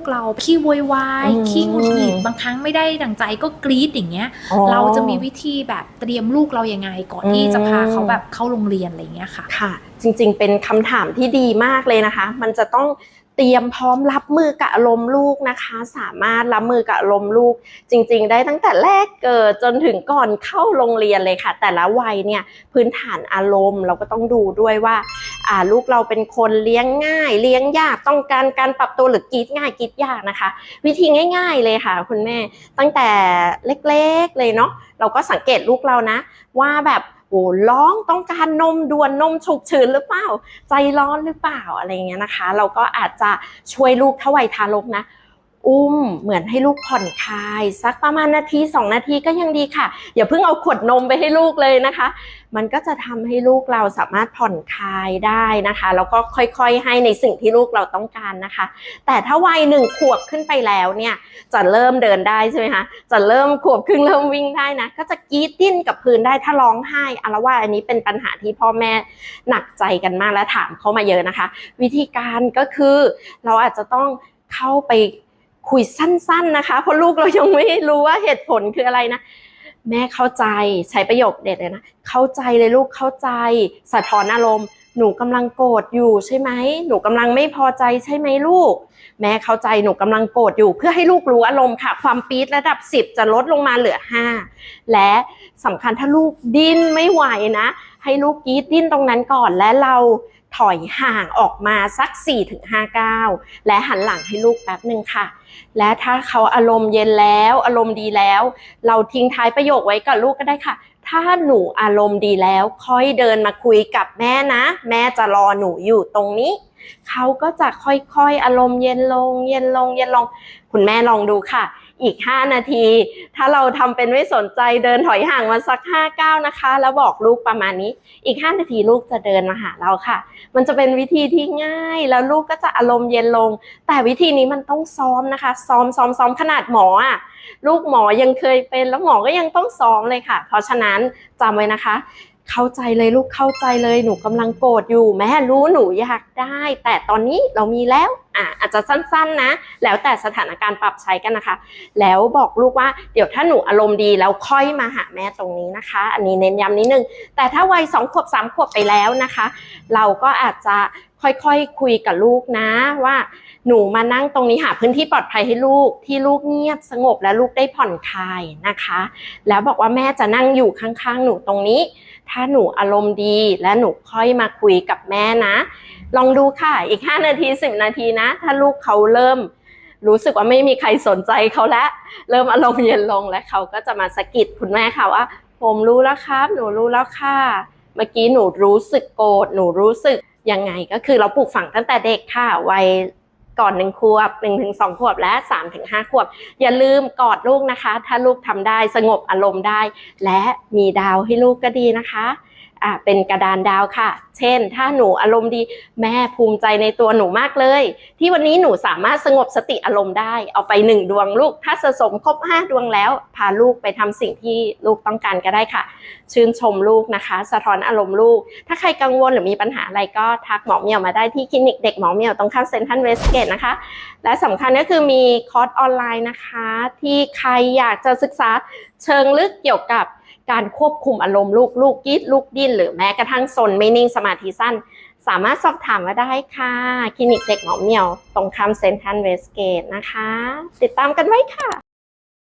กเราขี้โวยวายอืมขี้หงุดหงิดบางครั้งไม่ได้ดังใจก็กรี๊ดอย่างเงี้ยอ๋อเราจะมีวิธีแบบเตรียมลูกเรายังไง ก่อนที่อืมจะพาเขาแบบเข้าโรงเรียนอะไรเงี้ยค่ะ ค่ะ จริงๆ เป็นคำถามที่ดีมากเลยนะคะ มันจะต้อง เตรียมพร้อมรับมือกับอารมณ์ลูกนะคะ สามารถรับมือกับอารมณ์ลูก จริง ๆ ได้ตั้งแต่แรกเกิดจนถึงก่อนเข้าโรงเรียนเลยค่ะ แต่ละวัยเนี่ยพื้นฐานอารมณ์เราก็ต้องดูด้วยว่าอ่าลูกเราเป็นคนเลี้ยงง่าย เลี้ยงยากต้องการการปรับตัวหรือกีดง่ายกีดยากนะคะ วิธีง่าย ๆเลยค่ะ คุณแม่ตั้งแต่เล็กๆเลยเนาะเราก็สังเกตลูกเรานะ ว่าแบบ โอ้ร้องต้องการนมด่วนนมฉุกเฉินหรือเปล่า ใจร้อนหรือเปล่าอะไรเงี้ยนะคะ เราก็อาจจะช่วยลูกถ้าวัยทารกนะ อุ้มเหมือนให้ลูกผ่อนคลาย สักประมาณนาทีสองนาทีก็ยังดีค่ะ อย่าเพิ่งเอาขวดนมไปให้ลูกเลยนะคะ มันก็จะทำให้ลูกเราสามารถผ่อนคลายได้นะคะแล้วก็ค่อยๆ ให้ในสิ่งที่ลูกเราต้องการนะคะ แต่ถ้าวัยหนึ่งขวบขึ้นไปแล้วเนี่ยจะเริ่มเดินได้ใช่ไหมคะจะเริ่มขวบครึ่งเริ่มวิ่งได้นะก็จะกีดดิ้นกับพื้นได้ถ้าร้องไห้อาละว่าอันนี้เป็นปัญหาที่พ่อแม่หนักใจกันมากและถามเขามาเยอะนะคะ วิธีการก็คือเราอาจจะต้องเข้าไป คุยสั้นๆนะคะ เพราะลูกเรายังไม่รู้ว่าเหตุผลคืออะไรนะ แม่เข้าใจใช้ประโยคเด็ดเลยนะ เข้าใจเลยลูกเข้าใจ สะท้อนอารมณ์หนูกำลังโกรธอยู่ใช่ไหม หนูกำลังไม่พอใจใช่ไหมลูก แม่เข้าใจหนูกำลังโกรธอยู่ เพื่อให้ลูกรู้อารมณ์ค่ะ ความปี๊ดระดับ 10 จะลดลงมาเหลือ 5 และสำคัญถ้าลูกดิ้นไม่ไหวนะ ให้ลูกกรีดดิ้นตรงนั้นก่อนและเรา ถอยห่างออกมาสัก 4-5ก้าวและหันหลังให้ลูกแป๊บหนึ่งค่ะ และถ้าเขาอารมณ์เย็นแล้ว อารมณ์ดีแล้ว เราทิ้งท้ายประโยคไว้กับลูกก็ได้ค่ะ ถ้าหนูอารมณ์ดีแล้วค่อยเดินมาคุยกับแม่นะ แม่จะรอหนูอยู่ตรงนี้เขาก็จะค่อยๆอารมณ์เย็นลง เย็นลงเย็นลง คุณแม่ลองดูค่ะ อีก 5 นาที ถ้าเราทำเป็นไม่สนใจเดินถอยห่างมาสัก5ก้าวนะคะ แล้วบอกลูกประมาณนี้ อีก 5 นาทีลูกจะเดินมาหาเราค่ะ มันจะเป็นวิธีที่ง่ายแล้วลูกก็จะอารมณ์เย็นลง แต่วิธีนี้มันต้องซ้อมนะคะ ซ้อมซ้อมซ้อมขนาดหมออะลูกหมอยังเคยเป็นแล้วหมอก็ยังต้องซ้อมเลยค่ะ เพราะฉะนั้นจำไว้นะคะ เข้าใจเลยลูกเข้าใจเลยหนูกำลังโกรธอยู่ แม่รู้หนูอยากได้ แต่ตอนนี้เรามีแล้วอะอาจจะสั้นๆนะ แล้วแต่สถานการณ์ปรับใช้กันนะคะ แล้วบอกลูกว่าเดี๋ยวถ้าหนูอารมณ์ดีแล้วค่อยมาหาแม่ตรงนี้นะคะ อันนี้เน้นย้ำนิดนึง แต่ถ้าวัยสองขวบสามขวบไปแล้วนะคะ เราก็อาจจะค่อยๆคคุยกับลูกนะว่าหนูมานั่งตรงนี้หาพื้นที่ปลอดภัยให้ลูกที่ลูกเงียบสงบและลูกได้ผ่อนคลายนะคะ แล้วบอกว่าแม่จะนั่งอยู่ข้างๆ หนูตรงนี้ ถ้าหนูอารมณ์ดีและหนูค่อยมาคุยกับแม่นะ ลองดูค่ะ อีก 5 นาที 10 นาทีนะ ถ้าลูกเขาเริ่ม รู้สึกว่าไม่มีใครสนใจเขาแล้วเริ่มอารมณ์เย็นลงและเขาก็จะมาสะกิดคุณแม่ค่ะว่า ผมรู้แล้วครับ หนูรู้แล้วค่ะ เมื่อกี้หนูรู้สึกโกรธหนูรู้สึกยังไงก็คือเราปลูกฝังตั้งแต่เด็กค่ะวัย ก่อนหนึ่งขวบหนึ่งถึงสองขวบและสามถึงห้าขวบ อย่าลืมกอดลูกนะคะ ถ้าลูกทำได้สงบอารมณ์ได้ และมีดาวให้ลูกก็ดีนะคะ อ่าเป็นกระดานดาวค่ะ เช่น ถ้าหนูอารมณ์ดีแม่ภูมิใจในตัวหนูมากเลย ที่วันนี้หนูสามารถสงบสติอารมณ์ได้ เอาไปหนึ่งดวงลูก ถ้าสะสมครบห้าดวงแล้ว พาลูกไปทำสิ่งที่ลูกต้องการก็ได้ค่ะ ชื่นชมลูกนะคะ สะท้อนอารมณ์ลูก ถ้าใครกังวลหรือมีปัญหาอะไรก็ทักหมอเมียวมาได้ที่คลินิกเด็กหมอเมียวตรงข้ามเซ็นทรัลเวสเกตนะคะ และสำคัญก็คือมีคอร์สออนไลน์นะคะ ที่ใครอยากจะศึกษาเชิงลึกเกี่ยวกับ การควบคุมอารมณ์ลูกลูกกรีดลูกดิ้นหรือแม้กระทั่งซนไม่นิ่งสมาธิสั้น สามารถสอบถามมาได้ค่ะ คลินิกเด็กหมอเหมียว ตรงคำเซนทันเวสเกตนะคะ ติดตามกันไว้ค่ะ